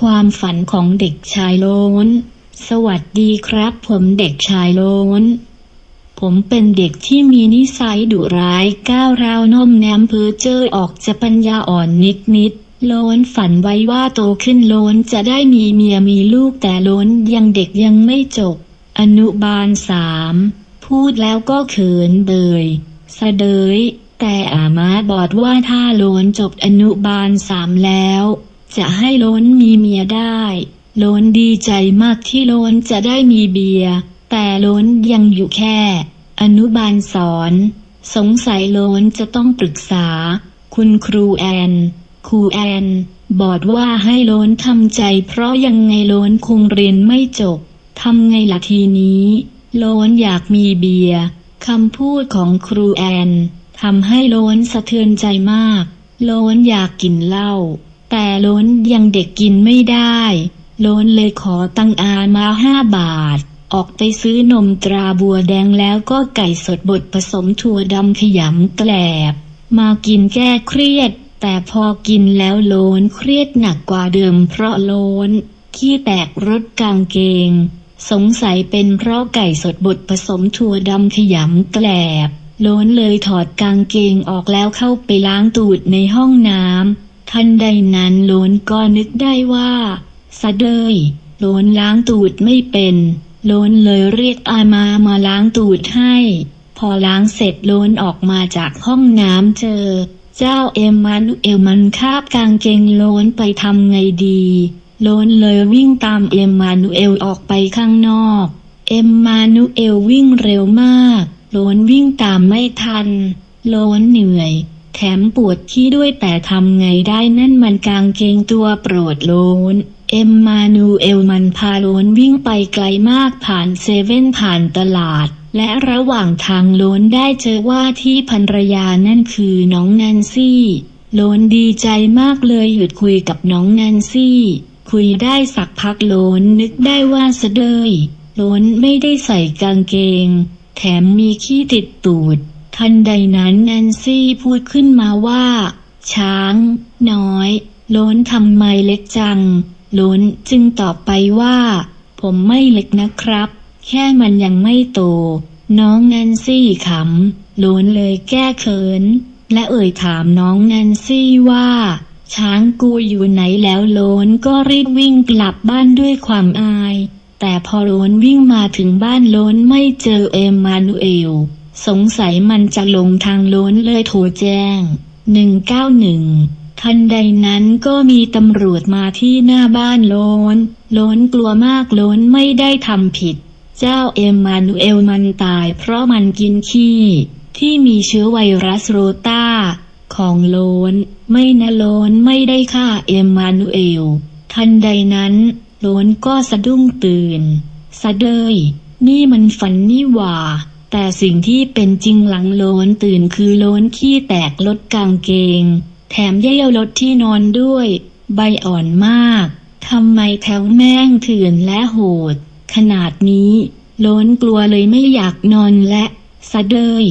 ความฝันของเด็กชายโล้น สวัสดีครับ ผมเด็กชายโล้น ผมเป็นเด็กที่มีนิสัยดุร้ายก้าวร้าวน้มแนมเพ้อเจ้อออกจะปัญญาอ่อนนิดนิดๆโล้นฝันไว้ว่าโตขึ้นโล้นจะได้มีเมียมีลูกแต่โล้นยังเด็กยังไม่จบ อนุบาลสามพูดแล้วก็เขินเบยสะเดยแต่อามาบอกว่าถ้าโล้นจบอนุบาลสามแล้ว จะให้โล้นมีเมียได้ โล้นดีใจมากที่โล้นจะได้มีเบียร์แต่โล้นยังอยู่แค่ อนุบาลสอน สงสัยโล้นจะต้องปรึกษา คุณครูแอน ครูแอนบอกว่าให้โล้นทำใจเพราะยังไงโล้นคงเรียนไม่จบทำไงล่ะทีนี้ โล้นอยากมีเบียร์คำพูดของครูแอนทำให้โล้นสะเทือนใจมาก โล้นอยากกินเหล้า แต่ล้นยังเด็กกินไม่ได้ ล้นเลยขอตังอามาห้าบาท ออกไปซื้อนมตราบัวแดงแล้วก็ไก่สดบดผสมถั่วดำขยำแกลบ มากินแก้เครียด แต่พอกินแล้วโลนเครียดหนักกว่าเดิมเพราะโลนขี้แตกรถกางเกง สงสัยเป็นเพราะไก่สดบดผสมถั่วดำขยำแกลบโลนเลยถอดกางเกงออกแล้วเข้าไปล้างตูดในห้องน้ำ ทันใดนั้นโลนก็นึกได้ว่าสะเดยโลนล้างตูดไม่เป็นโลนเลยเรียกอามามาล้างตูดให้ พอล้างเสร็จโลนออกมาจากห้องน้ำเจอ เจ้าเอ็มมานุเอลมันคาบกางเกงโลนไปทำไงดีโลนเลยวิ่งตามเอ็มมานุเอลออกไปข้างนอก เอ็มมานุเอลวิ่งเร็วมากโลนวิ่งตามไม่ทันโลนเหนื่อย ถมปวดขี้ด้วยแต่ทำไงได้นั่นมันกางเกงตัวโปรดโลนเอ็มมานูเอลมันพาโลนวิ่งไปไกลมากผ่านเซเว่นผ่านตลาด และระหว่างทางโลนได้เจอว่าที่ภรรยานั่นคือน้องแนนซี่โลนดีใจมากเลยหยุดคุยกับน้องแนนซี่ คุยได้สักพักโลนนึกได้ว่าสะเดยโลนไม่ได้ใส่กางเกง แถมมีขี้ติดตูด ทันใดนั้นแนนซี่พูดขึ้นมาว่า ช้าง น้อย ล้นทำไมเล็กจัง ล้นจึงตอบไปว่า ผมไม่เล็กนะครับ แค่มันยังไม่โต น้องแนนซี่ขำล้นเลยแก้เขิน และเอ่ยถามน้องแนนซี่ว่า ช้างกูอยู่ไหนแล้วล้นก็รีบวิ่งกลับบ้านด้วยความอาย แต่พอล้นวิ่งมาถึงบ้านล้นไม่เจอเอมมานูเอล สงสัยมันจะลงทางโล้นเลยโทรแจ้ง 191 ทันใดนั้นก็มีตำรวจมาที่หน้าบ้านโล้น โล้นกลัวมากโล้นไม่ได้ทำผิด เจ้าเอมมานูเอลมันตายเพราะมันกินขี้ ที่มีเชื้อไวรัสโรตาของโลนไม่นะโลนไม่ได้ฆ่าเอมมานูเอล ทันใดนั้น โลนก็สะดุ้งตื่น สะเดยนี่มันฝันนี่หว่า แต่สิ่งที่เป็นจริงหลังโลนตื่นคือโลนขี้แตกลดกางเกง แถมเยี่ยวลดที่นอนด้วย ใบอ่อนมากทำไมแถวแม่งเถื่อนและโหด ขนาดนี้ โลนกลัวเลยไม่อยากนอนและสะเดย